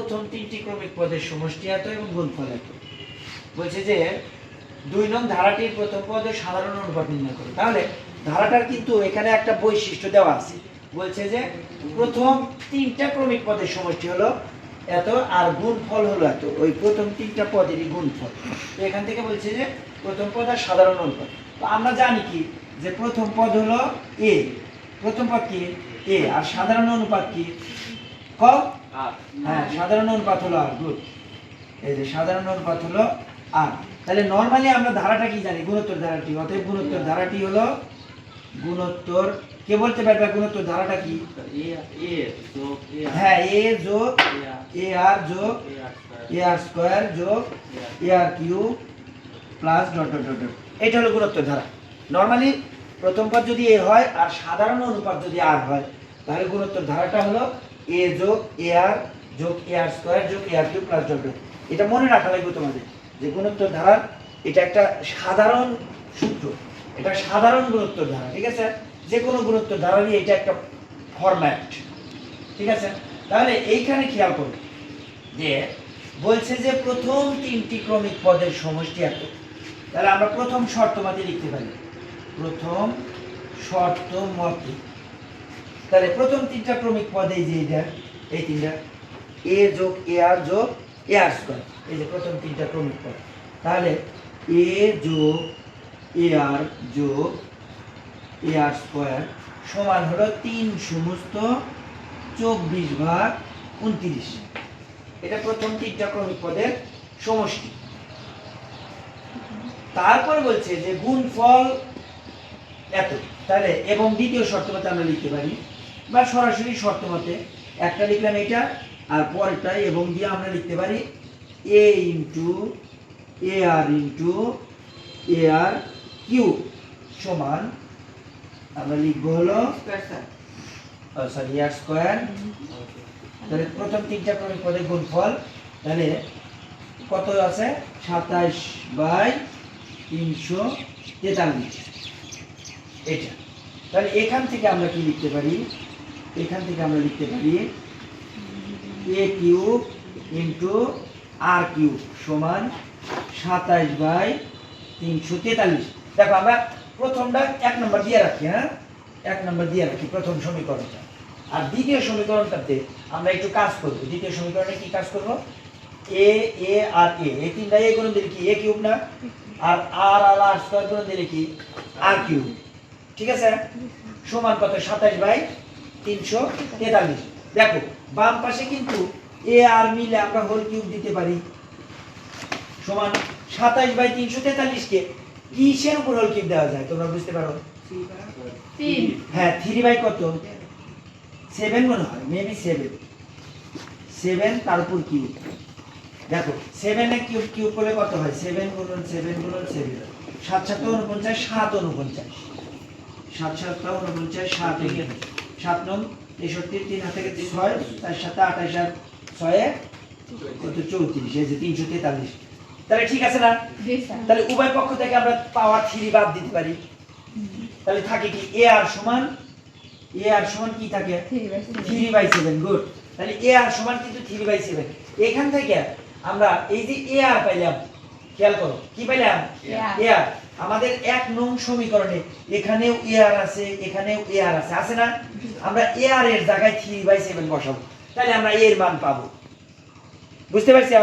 প্রথম তিনটি ক্রমিক পদের সমষ্টি এত এবং গুণফল এত। বলছে যে, দুই নং ধারাটির প্রথম পদের সাধারণ অনুপাত নির্ণয় করো। তাহলে ধারাটার কিন্তু এখানে একটা বৈশিষ্ট্য দেওয়া আছে। বলছে যে, প্রথম তিনটা ক্রমিক পদের সমষ্টি হলো এত আর গুণফল হলো এত। ওই প্রথম তিনটা পদেরই গুণফল। তো এখান থেকে বলছে যে, প্রথম পদ আর সাধারণ অনুপাত। তো আমরা জানি কি? যে প্রথম পদ হলো এ। প্রথম পদ কি? এ। আর সাধারণ অনুপাত কি? ক? হ্যাঁ সাধারণ অনুপাত হলো আর গুড এই যে সাধারণ অনুপাত হলো আর। তাহলে নর্মালি আমরা ধারাটা কি জানি? গুণোত্তর ধারাটি। অতএব গুণোত্তর ধারাটি হলো গুণোত্তর কে বলতে পারবে গুণোত্তর ধারাটা কি? হ্যাঁ এ যোগ এ আর। যোগ এ আর স্কোয়ার। যোগ a r q plus dot dot dot dot. এটা হলো গুণোত্তর ধারা। নর্মালি প্রথম পদ যদি এ হয় আর সাধারণ অনুপাত যদি আর হয় তাহলে গুণোত্তর ধারাটা হলো এ যোগ এ আর যোগ এ আর স্কোয়ার যোগ a r q plus dot এটা মনে রাখা লাগবে তোমাদের, যে গুণোত্তর ধারার এটা একটা সাধারণ সূত্র। এটা সাধারণ গুণোত্তর ধারা, ঠিক আছে? যে কোনো গুণোত্তর ধারারই এটা একটা ফরম্যাট ঠিক আছে? তাহলে এইখানে খেয়াল করুন যে বলছে যে প্রথম তিনটি ক্রমিক পদের সমষ্টি এত। তাহলে আমরা প্রথম শর্ত মতে লিখতে পারি। প্রথম শর্ত মতে তাহলে প্রথম তিনটা ক্রমিক পদ যে এটা, এই তিনটা, এ যোগ এ আর যোগ এ আর স্কোয়ার এই যে প্রথম তিনটা ক্রমিক পদ। তাহলে এ যোগ এ আর যোগ এ আর স্কোয়ার সমান হলো তিন সমস্ত চব্বিশ ভাগ উনত্রিশ। এটা প্রথম তিনটা ক্রমিক পদের সমষ্টি। তারপর বলছে যে গুণফল এত। তাহলে, এবং দ্বিতীয় শর্ত আমরা লিখতে পারি বা সরাসরি শর্ত মতে একটা লিখলাম এটা আর পরেরটা এবং দিয়ে আমরা লিখতে পারি a into a r into a r q সমান আমরা লিখব হলো সরি আর স্কোয়ার তাহলে প্রথম তিনটা ক্রমিক পদের গুণফল তাহলে কত আছে? সাতাশ বাই তিনশো তেতাল্লিশ। এটা। তাহলে এখান থেকে আমরা কি লিখতে পারি? এখান থেকে আমরা লিখতে পারি a cube into r cube সমান সাতাশ বাই তিনশো তেতাল্লিশ। দেখো, আমরা প্রথমটা এক নম্বর দিয়ে রাখি হ্যাঁ? এক নম্বর দিয়ে রাখি প্রথম সমীকরণটা। আর দ্বিতীয় সমীকরণটাতে আমরা একটু কাজ করব। দ্বিতীয় সমীকরণে কি কাজ করব? এ এ আর এ এই তিনটা এ গুণ দিলে কি এ কিউব না? আর আর আর আর স্কোয়ার গুণ দিলে কি আর কিউব ঠিক আছে? সমান কত? সাতাশ বাই তিনশো তেতাল্লিশ। দেখো বাম পাশে কিন্তু এ আর মিলে আমরা হোল কিউব দিতে পারি। সমান সাতাশ বাই তিনশো তেতাল্লিশকে কিসের উপর হোল কিউব দেওয়া যায়? তোমরা বুঝতে পারো? হ্যাঁ থ্রি বাই কত? সেভেন মনে হয় মেবি সেভেন সেভেন তার উপর কিউব দেখো সেভেনে কিউব কিউব করলে কত হয়? সেভেন গুণন সেভেন গুণন সেভেন সাত সাতটা উনপঞ্চাশ সাত উনপঞ্চাশ সাত সাতটা উনপঞ্চাশ সাত সাত নং তেষট্টি তিন হাত থেকে ছয় তার সাথে আঠাশ আর ছয়ে কত চৌত্রিশ এই যে তিনশো তেতাল্লিশ। তাহলে ঠিক আছে না? তাহলে উভয় পক্ষ থেকে আমরা পাওয়ার থ্রি বাদ দিতে পারি। তাহলে থাকে কি এ আর সমান এ আর সমান কি থাকে? Three by seven. Three by seven good. তাহলে এ আর সমান কিন্তু থ্রি বাই সেভেন। এখান থেকে আমরা এই যে এ আর পাইলাম খেয়াল করো কি পাইলাম? এ আর। আমাদের এক নং সমীকরণে এখানেও এ আর আছে এখানেও এ আর আছে। আছে না? আমরা এ আর এর জায়গায় থ্রি বাই সেভেন বসাবো। তাহলে আমরা এর মান পাবো। বুঝতে পারছি?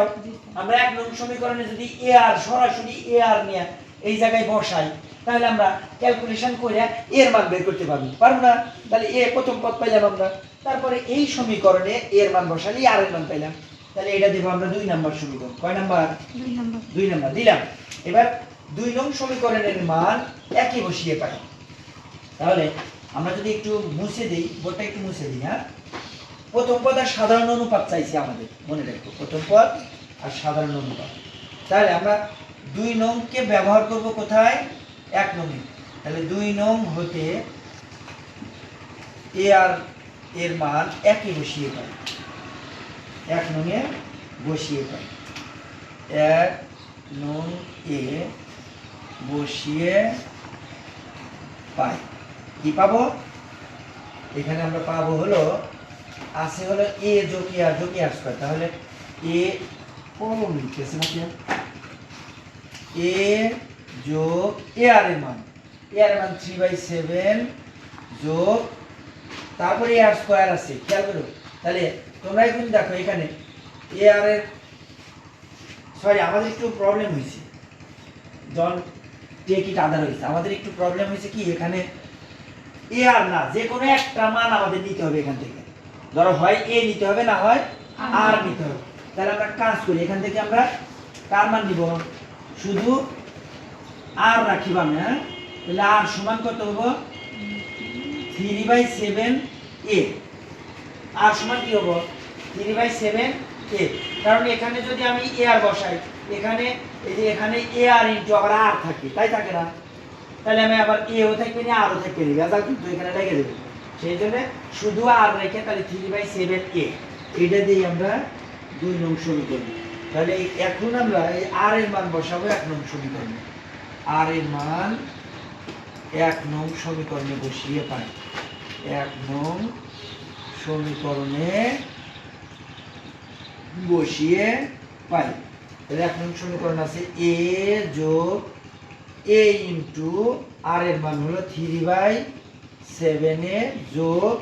আমরা এক নং সমীকরণে যদি এ আর সরাসরি এ আর নিয়ে এই জায়গায় বসাই তাহলে আমরা ক্যালকুলেশন করে এর মান বের করতে পারব। পারব না? তাহলে এ প্রথম পদ পাইলাম আমরা। তারপরে এই সমীকরণে এর মান বসালে আর এর মান পাইলাম। তাহলে এটা দেবো আমরা দুই নাম্বার সমীকরণ। কয় নাম্বার? দুই নম্বর। দুই নাম্বার। দিলাম। এবার দুই নং সমীকরণের মান একই বসিয়ে পাই। তাহলে আমরা যদি একটু মুছে দিই, বোর্ডটা একটু মুছে দিই হ্যাঁ? প্রথম পদ আর সাধারণ অনুপাত চাইছি আমাদের, মনে রাখব প্রথম পদ আর সাধারণ অনুপাত। তাহলে আমরা দুই নংকে ব্যবহার করব কোথায়? এক নংয়ে। তাহলে দুই নং হতে এ আর এর মান একই বসিয়ে পাই। এক নংয়ে বসিয়ে পাই। এক নং এ বসিয়ে পাই। কি পাবো? এখানে আমরা পাবো হলো, আছে হলো এ যোগ এ আর যোগ আর স্কোয়ার তাহলে এ কলম লিখতেছে নাকি? এ যোগ এ আর এর মান। এ আর মান থ্রি বাই সেভেন যোগ, তারপরে এ আর স্কোয়ার আছে, খেয়াল করো। তাহলে তোমরা এখন দেখো এখানে এ আর এর সরি আমাদের একটু প্রবলেম হয়েছে। জন টেক ইট আদার হয়েছে আমাদের একটু প্রবলেম হয়েছে কি, এখানে এ আর না, যে কোনো একটা মান আমাদের নিতে হবে এখান থেকে। ধরো হয় এ নিতে হবে, না হয় আর নিতে হবে। তাহলে আমরা কাজ করি, এখান থেকে আমরা কার মান নিব? শুধু আর রাখিব আমি হ্যাঁ? তাহলে আর সমান কত হব? Three by seven a r সমান কি হব? থ্রি বাই সেভেন এ কারণ এখানে যদি আমি এ আর বসাই এখানে, এই যে এখানে এ আর ইন্টু আবার আর থাকে, তাই থাকে না? তাহলে আমি আবার এও থাকবে না আরও থাকবে না, ভেজাল কিন্তু এখানে লেগে দেবে সেই জন্য শুধু আর রেখে তাহলে থ্রি বাই সেভেন এ এটা দিয়ে আমরা দুই নং সমীকরণ। তাহলে এখন আমরা এই আর এর মান বসাবো এক নং সমীকরণে। আর এর মান এক নং সমীকরণে বসিয়ে পাই। এক নং সমীকরণে বসিয়ে পাই। তাহলে এক নং সমীকরণ আছে এ যোগ এ ইন্টু আর এর মান হলো থ্রি বাই সেভেন এ যোগ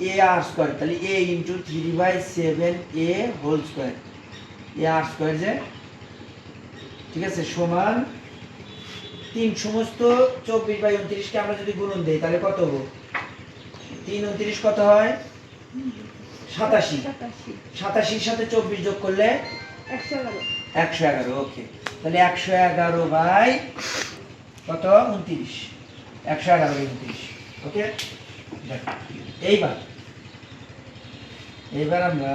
এ আর স্কোয়ার তাহলে a into three by seven a whole square a r square যে ঠিক আছে সমান তিন সমস্ত চব্বিশ বাই উনত্রিশকে আমরা যদি গুণন দিই তাহলে কত হব? তিন উনত্রিশ কত হয়? সাতাশি। সাতাশি। সাতাশির সাথে চব্বিশ যোগ করলে একশো এগারো, ওকে। তাহলে একশো এগারো বাই কত? উনত্রিশ। একশো এগারো বাই উনত্রিশ, ওকে? এইবার এইবার আমরা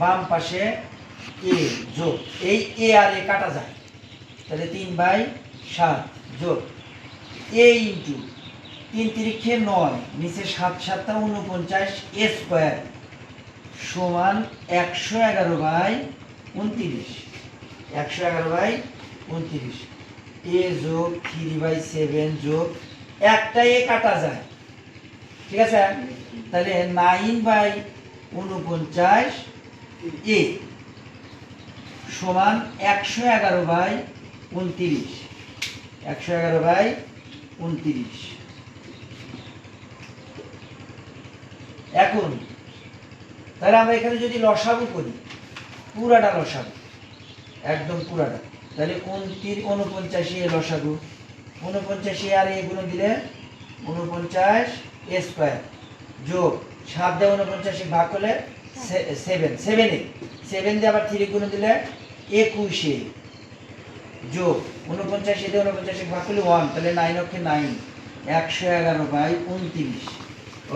বাম পাশে এ যোগ, এই এ আর এ কাটা যায়। তাহলে তিন বাই সাত যোগ, এ ইন্টু তিন তিরিক্ষে নয়, নিচে সাত সাতটা উনপঞ্চাশ এ স্কোয়ার। সমান একশো এগারো বাই উনত্রিশ। একশো এগারো বাই উনত্রিশ। এ যোগ থ্রি বাই সেভেন যোগ একটা এ কাটা যায়। ঠিক আছে? তাহলে নাইন বাই উনপঞ্চাশ এ সমান একশো এগারো বাই উনত্রিশ। একশো এগারো বাই উনত্রিশ। এখন তাহলে আমরা এখানে যদি লসাগু করি, পুরাটা লসাগু, একদম পুরাটা, তাহলে উনত্রিশ উনপঞ্চাশি লসাগু উনপঞ্চাশি আর এগুলো দিলে উনপঞ্চাশ স্কোয়ার যোগ, সাত দিয়ে উনপঞ্চাশি ভাগ করলে সেভেন সেভেনে সেভেন দিয়ে আবার থ্রি গুণ দিলে একুশে যোগ উনপঞ্চাশি দিয়ে উনপঞ্চাশি ভাগ করলে ওয়ান তাহলে নাইন অক্ষে নাইন একশো এগারো বাই উনত্রিশ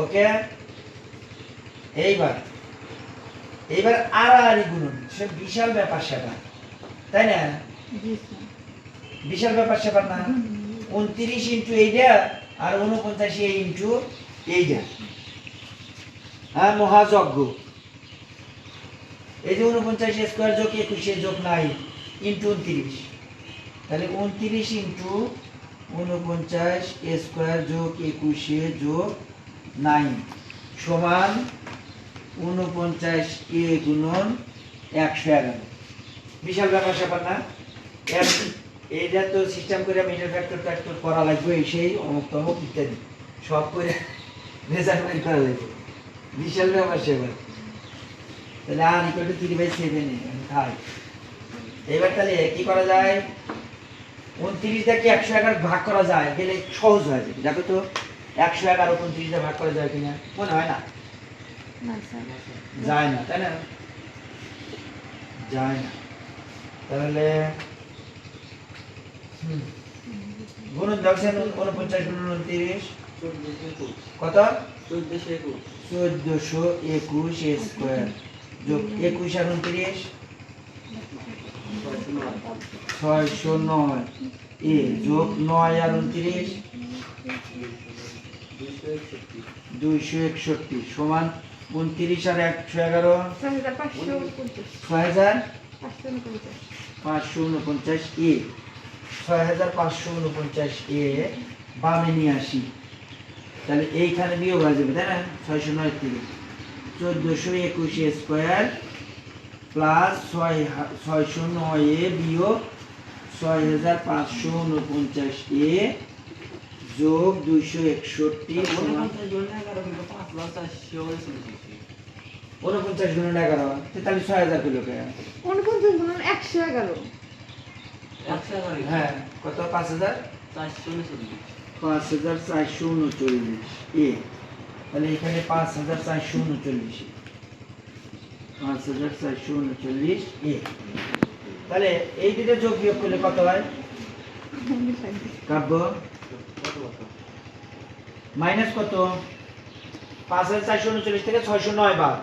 ওকে এইবার এইবার আড়াআড়ি গুণন সে বিশাল ব্যাপার সেটা তাই না? বিশাল ব্যাপার সেপার না? উনত্রিশ ইন্টু এইটা আর উনপঞ্চাশ ইন্টু এইটা। হ্যাঁ মহাযজ্ঞ। এই যে উনপঞ্চাশ স্কোয়ার যোগ একুশে যোগ নাই ইন্টু উনত্রিশ। তাহলে উনত্রিশ ইন্টু উনপঞ্চাশ স্কোয়ার যোগ একুশে যোগ নাইন সমান উনপঞ্চাশ এ গুণন একশো এগারো। বিশাল ব্যাপার স্যাপার না? এইটা তো সিস্টেম করে মিটার ফ্যাক্টর ফ্যাক্টর করা লাগবে, সেই অমুক তমুক ইত্যাদি। সব করে মেজারমেন্ট করা লাগবে। বিশাল ব্যাপার সেবার তাহলে r equal to three by seven থাই এবার তাহলে কি করা যায়? উনত্রিশ থেকে একশো এগারো ভাগ করা যায়, গেলে সহজ হয়ে যাবে দেখো তো, একশো এগারো উনত্রিশ দিয়ে ভাগ করা যায় কিনা? মনে হয় না। যায় না, তাই না? যায় না। তাহলে গুণন দেখছেন উনপঞ্চাশ, উনত্রিশ। কত? চোদ্দশো একুশ স্কোয়ার যোগ একুশ আর উনত্রিশ? ছয়শো নয়। এ, যোগ নয় আর উনত্রিশ? দুইশো একষট্টি। সমান উনত্রিশ আর একশো এগারো। ছয় হাজার পাঁচশো উনপঞ্চাশ এ। ছয় হাজার পাঁচশো উনপঞ্চাশ এ বামে নিয়ে আসি। তাহলে এইখানে বিয়োগ হয়ে যাবে, তাই না? ছয়শো নয় থেকে চোদ্দোশো একুশ স্কোয়ার প্লাস ছয় ছয়শো নয় এ বিয়োগ ছয় হাজার পাঁচশো উনপঞ্চাশ এ যোগ দুইশো একষট্টি উনপঞ্চাশ গুণ এগারো। তাহলে ছয় হাজার কিলো কে? উনপঞ্চাশ গুণন একশো এগারো। হ্যাঁ কত? পাঁচ হাজার? পাঁচ হাজার চারশো উনচল্লিশ। এ তাহলে এখানে পাঁচ হাজার চারশো উনচল্লিশ। পাঁচ হাজার চারশো উনচল্লিশ এ। তাহলে এই দুটো যোগ বিয়োগ করলে কত হয়? কাব্য? মাইনাস কত? পাঁচ হাজার চারশো উনচল্লিশ থেকে ছয়শো নয় বার।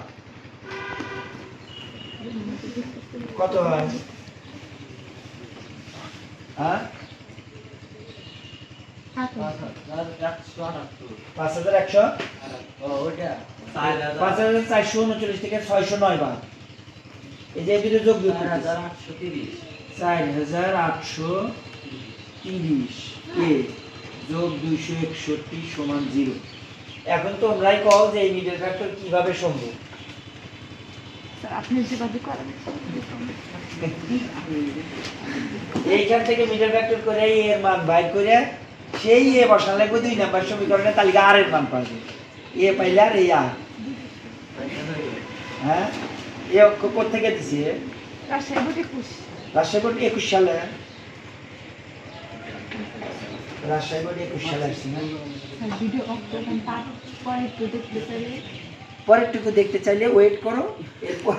কত হয়? হ্যাঁ? পাঁচ হাজার একশো পাঁচ হাজার চারশো উনচল্লিশ থেকে ছয়শো নয় বার। এই যে দুটো যোগ বিয়োগ করতেছি। চার হাজার আটশো তিরিশ। এ যোগ দুইশো একষট্টি সমান জিরো। এখন তোমরাই কও যে এই মিডল ফ্যাক্টর কীভাবে সম্ভব? আপনি যেভাবে করেন এইখান থেকে মিডল ফ্যাক্টর করে এর মান বাইর করে সেই এ বসানো লাগবে দুই নাম্বার সমীকরণের তালিকা আর এর মান পাবে এ পাইলে আর এই আর। হ্যাঁ? এ কোথা থেকে দিছে? রাজশাহী বোর্ড একুশ। রাজশাহী বোর্ড একুশ সালে। রাজশাহী বোর্ড একুশ সালে আসছে না? চাইলে। পরেরটুকু দেখতে চাইলে ওয়েট করো এরপর